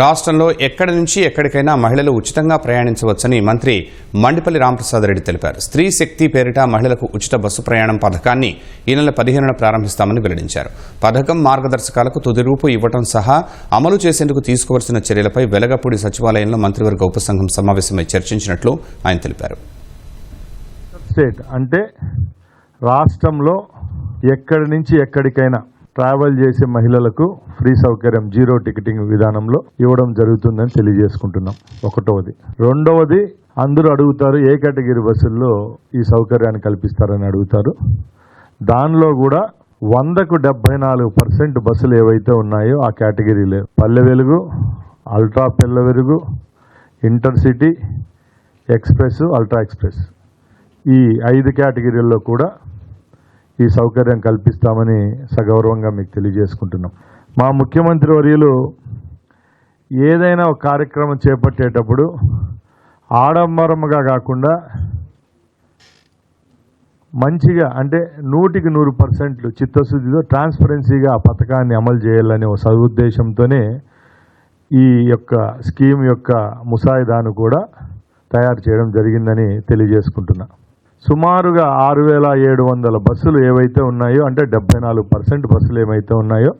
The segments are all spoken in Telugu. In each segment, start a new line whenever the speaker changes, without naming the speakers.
రాష్ట్రంలో ఎక్కడి నుంచి ఎక్కడికైనా మహిళలు ఉచితంగా ప్రయాణించవచ్చని మంత్రి మండిపల్లి రామప్రసాద్ రెడ్డి తెలిపారు. స్త్రీ శక్తి పేరిట మహిళలకు ఉచిత బస్సు ప్రయాణం పథకాన్ని ఈ నెల పదిహేనున ప్రారంభిస్తామని వెల్లడించారు. పథకం మార్గదర్శకాలకు తుది రూపు ఇవ్వడం సహా అమలు చేసేందుకు తీసుకోవాల్సిన చర్యలపై వెలగపూడి సచివాలయంలో మంత్రివర్గ ఉపసంఘం సమావేశమై చర్చించినట్లు ఆయన తెలిపారు.
స్టేట్ అంటే రాష్ట్రంలో ఎక్కడి నుంచి ఎక్కడికైనా ట్రావెల్ చేసే మహిళలకు ఫ్రీ సౌకర్యం జీరో టికెటింగ్ విధానంలో ఇవ్వడం జరుగుతుందని తెలియజేసుకుంటున్నాం. ఒకటవది. రెండవది అందరూ అడుగుతారు ఏ కేటగిరీ బస్సుల్లో ఈ సౌకర్యాన్ని కల్పిస్తారని అడుగుతారు. దానిలో కూడా వందకు డెబ్బై నాలుగు పర్సెంట్ బస్సులు ఏవైతే ఉన్నాయో ఆ కేటగిరీలే. పల్లె వెలుగు అల్ట్రా పిల్ల వెలుగు ఇంటర్సిటీ ఎక్స్ప్రెస్ అల్ట్రా ఎక్స్ప్రెస్. ఈ ఐదు కేటగిరీల్లో కూడా ఈ సౌకర్యం కల్పిస్తామని సగౌరవంగా మీకు తెలియజేసుకుంటున్నాం. మా ముఖ్యమంత్రి వర్యులు ఏదైనా ఒక కార్యక్రమం చేపట్టేటప్పుడు ఆడంబరముగా కాకుండా మంచిగా అంటే నూటికి నూరు పర్సెంట్లు చిత్తశుద్ధితో ట్రాన్స్పరెన్సీగా ఆ పథకాన్ని అమలు చేయాలనే ఒక సదుద్దేశంతోనే ఈ యొక్క స్కీమ్ యొక్క ముసాయిదాను కూడా తయారు చేయడం జరిగిందని తెలియజేసుకుంటున్నా. సుమారుగా ఆరు వేల ఏడు వందల బస్సులు ఏవైతే ఉన్నాయో అంటే డెబ్బై నాలుగు పర్సెంట్ బస్సులు ఏమైతే ఉన్నాయో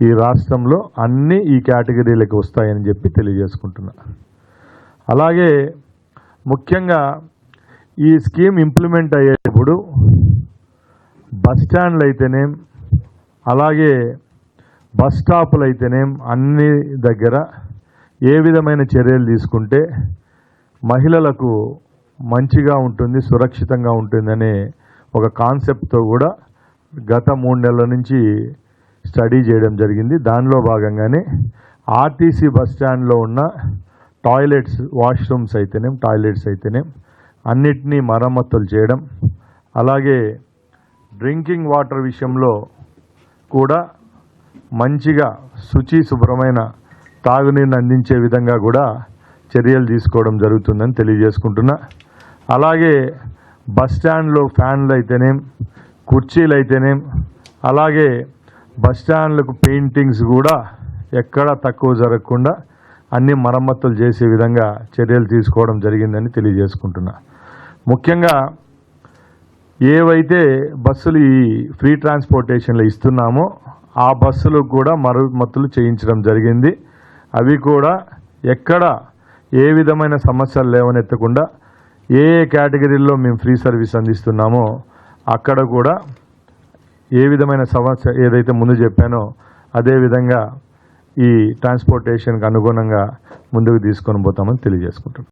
ఈ రాష్ట్రంలో అన్నీ ఈ కేటగిరీలకు వస్తాయని చెప్పి తెలియజేసుకుంటున్నా. అలాగే ముఖ్యంగా ఈ స్కీమ్ ఇంప్లిమెంట్ అయ్యేటప్పుడు బస్ స్టాండ్లు అయితేనేం అలాగే బస్ స్టాపులు అయితేనేం అన్ని దగ్గర ఏ విధమైన చర్యలు తీసుకుంటే మహిళలకు మంచిగా ఉంటుంది సురక్షితంగా ఉంటుందనే ఒక కాన్సెప్ట్తో కూడా గత మూడు నెలల నుంచి స్టడీ చేయడం జరిగింది. దానిలో భాగంగానే ఆర్టీసీ బస్ స్టాండ్లో ఉన్న టాయిలెట్స్ వాష్రూమ్స్ అయితేనేం టాయిలెట్స్ అయితేనేం అన్నిటినీ మరమ్మతులు చేయడం అలాగే డ్రింకింగ్ వాటర్ విషయంలో కూడా మంచిగా శుచి శుభ్రమైన తాగునీరుని అందించే విధంగా కూడా చర్యలు తీసుకోవడం జరుగుతుందని తెలియజేసుకుంటున్నా. అలాగే బస్ స్టాండ్లో ఫ్యాన్లు అయితేనేం కుర్చీలు అయితేనేం అలాగే బస్ స్టాండ్లకు పెయింటింగ్స్ కూడా ఎక్కడ తక్కువ జరగకుండా అన్ని మరమ్మతులు చేసే విధంగా చర్యలు తీసుకోవడం జరిగిందని తెలియజేసుకుంటున్నా. ముఖ్యంగా ఏవైతే బస్సులు ఈ ఫ్రీ ట్రాన్స్పోర్టేషన్లో ఇస్తున్నామో ఆ బస్సులు కూడా మరమ్మతులు చేయించడం జరిగింది. అవి కూడా ఎక్కడ ఏ విధమైన సమస్యలు లేవనెత్తకుండా ఏ ఏ కేటగిరీల్లో మేము ఫ్రీ సర్వీస్ అందిస్తున్నామో అక్కడ కూడా ఏ విధమైన సమస్య ఏదైతే ముందు చెప్పానో అదేవిధంగా ఈ ట్రాన్స్పోర్టేషన్కి అనుగుణంగా ముందుకు తీసుకొని పోతామని తెలియజేసుకుంటున్నాం.